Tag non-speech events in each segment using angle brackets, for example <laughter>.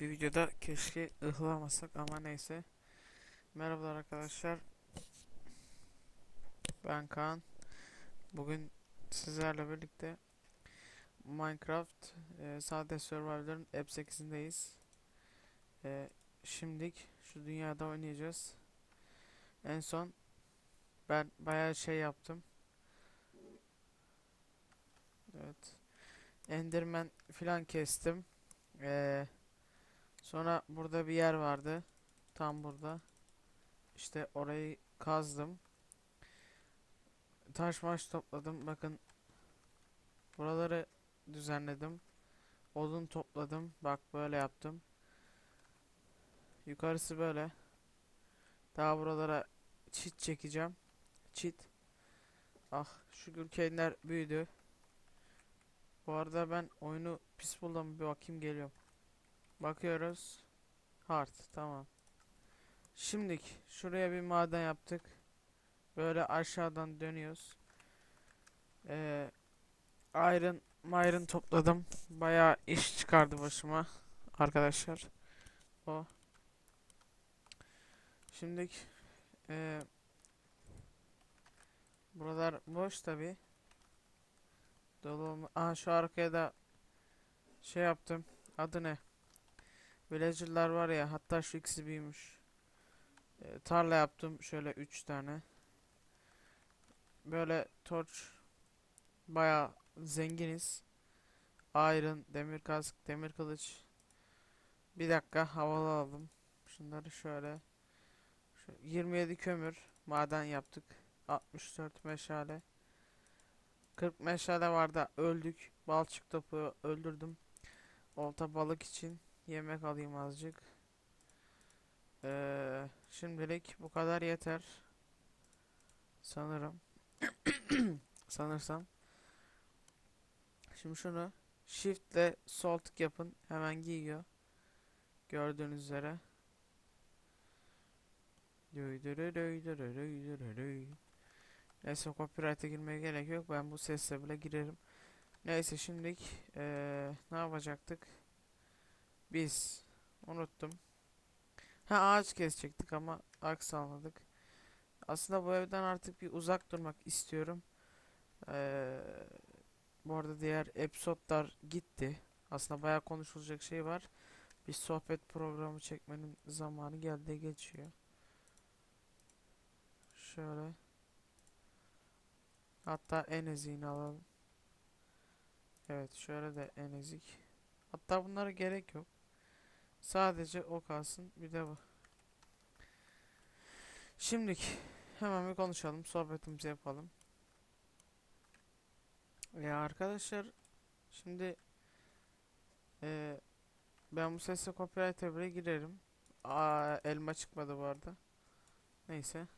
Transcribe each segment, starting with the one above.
Bir videoda keşke ıhlamasak ama neyse. Merhabalar arkadaşlar. Ben Kaan. Bugün sizlerle birlikte Minecraft e, sade Survivor'ın App 8'indeyiz. E, şimdilik şu dünyada oynayacağız. En son ben bayağı şey yaptım. Evet. Enderman filan kestim. Eee Sonra burada bir yer vardı. Tam burada. İşte orayı kazdım. Taş maş topladım. Bakın. Buraları düzenledim. Odun topladım. Bak böyle yaptım. Yukarısı böyle. Daha buralara çit çekeceğim. Çit. Ah şu gülkenler büyüdü. Bu arada ben oyunu pis buldum. Bir bakayım geliyorum. Bakıyoruz. Hard. Tamam. Şimdilik şuraya bir maden yaptık. Böyle aşağıdan dönüyoruz. Ee, iron, iron topladım. Bayağı iş çıkardı başıma. Arkadaşlar. O. Şimdilik ee, buralar boş tabi. Dolu. Aha şu arkaya da şey yaptım. Adı ne? Villager'lar var ya hatta şu ikisi büyümüş. Ee, tarla yaptım şöyle 3 tane. Böyle torch baya zenginiz. Iron, demir kask, demir kılıç. Bir dakika havalı aldım. Şunları şöyle. Şu 27 kömür maden yaptık. 64 meşale. 40 meşale vardı öldük. Balçık topu öldürdüm. Olta balık için Yemek alayım azıcık. Ee, şimdilik bu kadar yeter. Sanırım. <coughs> Sanırsam. Şimdi şunu Shift ile sol tık yapın. Hemen giyiyor. Gördüğünüz üzere. Neyse copyright'a girmeye gerek yok. Ben bu sesle bile girerim. Neyse şimdilik ee, ne yapacaktık? Biz unuttum. Ha ağaç kesecektik ama aks almadık. Aslında bu evden artık bir uzak durmak istiyorum. Ee, bu arada diğer episodlar gitti. Aslında bayağı konuşulacak şey var. Bir sohbet programı çekmenin zamanı geldi geçiyor. Şöyle. Hatta en eziğini alalım. Evet şöyle de en ezik. Hatta bunlara gerek yok. Sadece o kalsın. Bir de bu. Şimdilik hemen bir konuşalım. Sohbetimizi yapalım. Ya arkadaşlar şimdi e, ben bu sesle copyright'e bile girerim. Aa, elma çıkmadı bu arada. Neyse.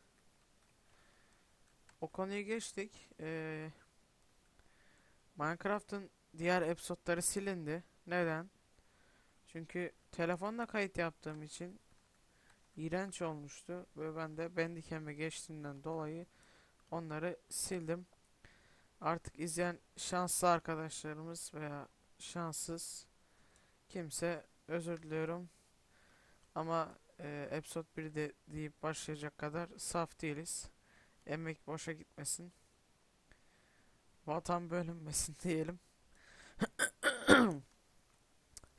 O konuyu geçtik. E, Minecraft'ın diğer episodları silindi. Neden? Çünkü telefonla kayıt yaptığım için iğrenç olmuştu ve ben de Bandicam'e geçtiğinden dolayı onları sildim. Artık izleyen şanslı arkadaşlarımız veya şanssız kimse özür diliyorum. Ama e, episode 1'de deyip başlayacak kadar saf değiliz. Emek boşa gitmesin. Vatan bölünmesin <laughs> diyelim.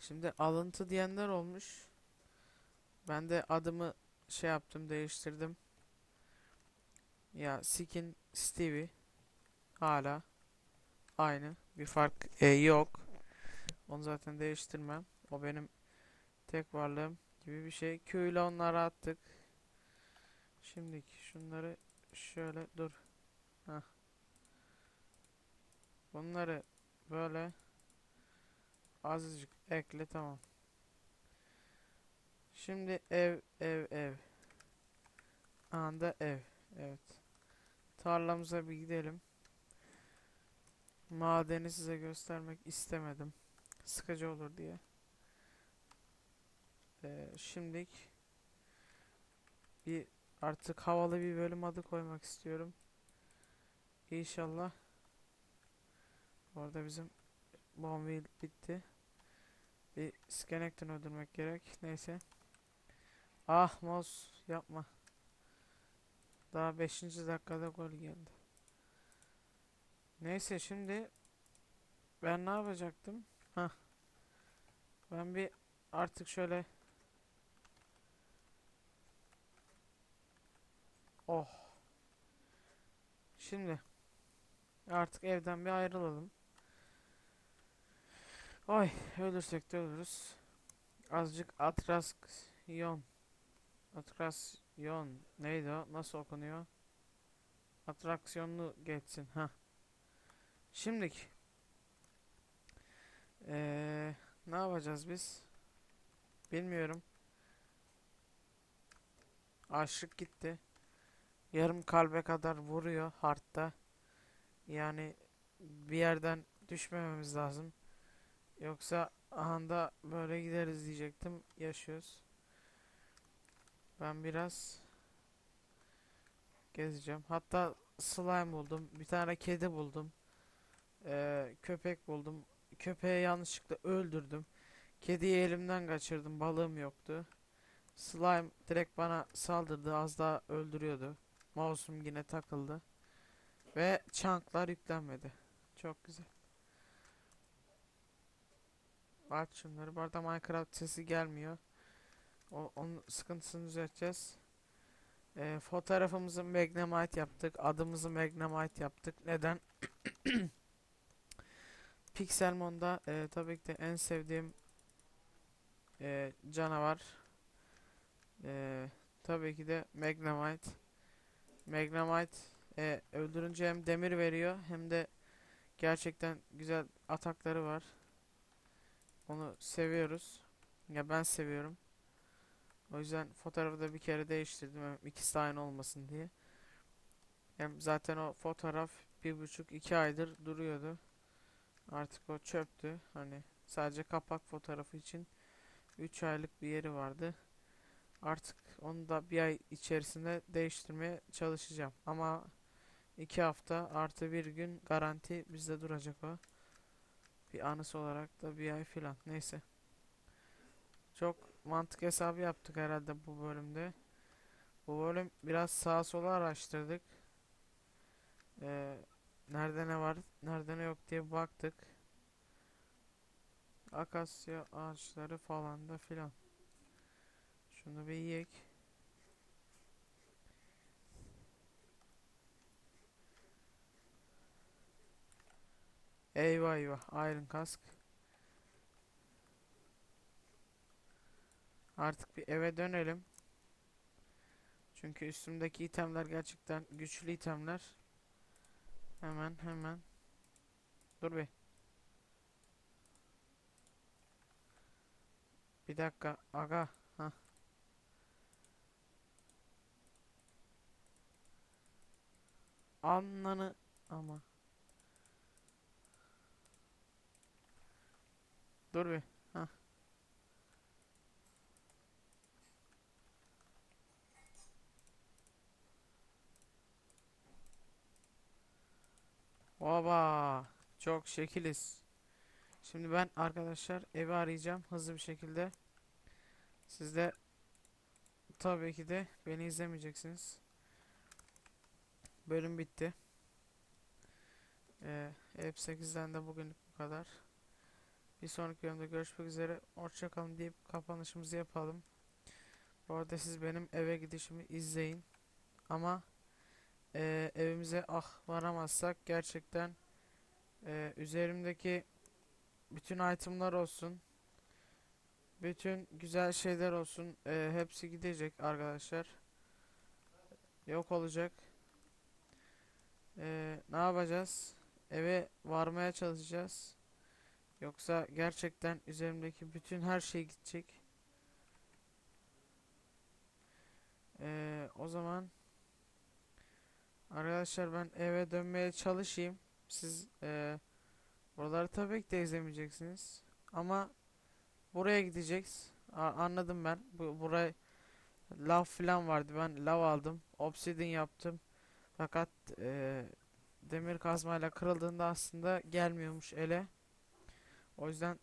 Şimdi alıntı diyenler olmuş. Ben de adımı şey yaptım değiştirdim. Ya Skin Stevie hala aynı bir fark e, yok. Onu zaten değiştirmem. O benim tek varlığım gibi bir şey. Köyle onları attık. Şimdi şunları şöyle dur. Heh. Bunları böyle azıcık ekle tamam. Şimdi ev ev ev. Anda ev. Evet. Tarlamıza bir gidelim. Madeni size göstermek istemedim. Sıkıcı olur diye. Ee, şimdilik bir artık havalı bir bölüm adı koymak istiyorum. İnşallah. Orada bizim Bonville bitti. Bir Skellington öldürmek gerek. Neyse. Ah mouse yapma. Daha 5. dakikada gol geldi. Neyse şimdi ben ne yapacaktım? Hah. Ben bir artık şöyle Oh. Şimdi artık evden bir ayrılalım. Oy ölürsek de ölürüz. Azıcık atrasyon. Atrasyon neydi o? Nasıl okunuyor? Atraksiyonlu geçsin. Ha. Şimdik. Ee, ne yapacağız biz? Bilmiyorum. Aşık gitti. Yarım kalbe kadar vuruyor hardta. Yani bir yerden düşmememiz lazım. Yoksa anda böyle gideriz diyecektim. Yaşıyoruz. Ben biraz gezeceğim. Hatta slime buldum. Bir tane kedi buldum. Ee, köpek buldum. Köpeği yanlışlıkla öldürdüm. Kediyi elimden kaçırdım. Balığım yoktu. Slime direkt bana saldırdı. Az daha öldürüyordu. Mouse'um yine takıldı. Ve chunklar yüklenmedi. Çok güzel. Aç şunları. Bu arada Minecraft sesi gelmiyor. O, onun sıkıntısını düzelteceğiz. Ee, fotoğrafımızı Magnemite yaptık. Adımızı Magnemite yaptık. Neden? <coughs> Pixelmon'da e, tabii ki de en sevdiğim e, canavar e, tabii ki de Magnemite. Magnemite e, öldürünce hem demir veriyor hem de gerçekten güzel atakları var. Onu seviyoruz. Ya ben seviyorum. O yüzden fotoğrafı da bir kere değiştirdim. Hem ikisi aynı olmasın diye. Hem zaten o fotoğraf bir buçuk iki aydır duruyordu. Artık o çöptü. Hani sadece kapak fotoğrafı için 3 aylık bir yeri vardı. Artık onu da bir ay içerisinde değiştirmeye çalışacağım. Ama 2 hafta artı bir gün garanti bizde duracak o. Bir anısı olarak da bir ay filan. Neyse. Çok mantık hesabı yaptık herhalde bu bölümde. Bu bölüm biraz sağa sola araştırdık. Ee, nerede ne var, nerede ne yok diye baktık. Akasya ağaçları falan da filan. Şunu bir yiyek. Eyvah eyvah. Iron kask. Artık bir eve dönelim. Çünkü üstümdeki itemler gerçekten güçlü itemler. Hemen hemen. Dur bir. Bir dakika aga. Hah. Anlanı ama. Dur bir. Hah. Oba. Çok şekiliz. Şimdi ben arkadaşlar evi arayacağım hızlı bir şekilde. Siz de tabii ki de beni izlemeyeceksiniz. Bölüm bitti. Ee, Ev 8'den de bugünlük bu kadar. Bir sonraki bölümde görüşmek üzere. Hoşçakalın deyip kapanışımızı yapalım. Bu arada siz benim eve gidişimi izleyin. Ama e, evimize ah varamazsak gerçekten e, üzerimdeki bütün itemlar olsun. Bütün güzel şeyler olsun. e, hepsi gidecek arkadaşlar. Yok olacak. E, ne yapacağız? Eve varmaya çalışacağız. Yoksa gerçekten üzerimdeki bütün her şey gidecek. Ee, o zaman arkadaşlar ben eve dönmeye çalışayım. Siz e, buraları tabii ki de izlemeyeceksiniz. Ama buraya gideceğiz. A- anladım ben. Bu buraya lav falan vardı. Ben lav aldım. Obsidian yaptım. Fakat e, demir kazmayla kırıldığında aslında gelmiyormuş ele. O yüzden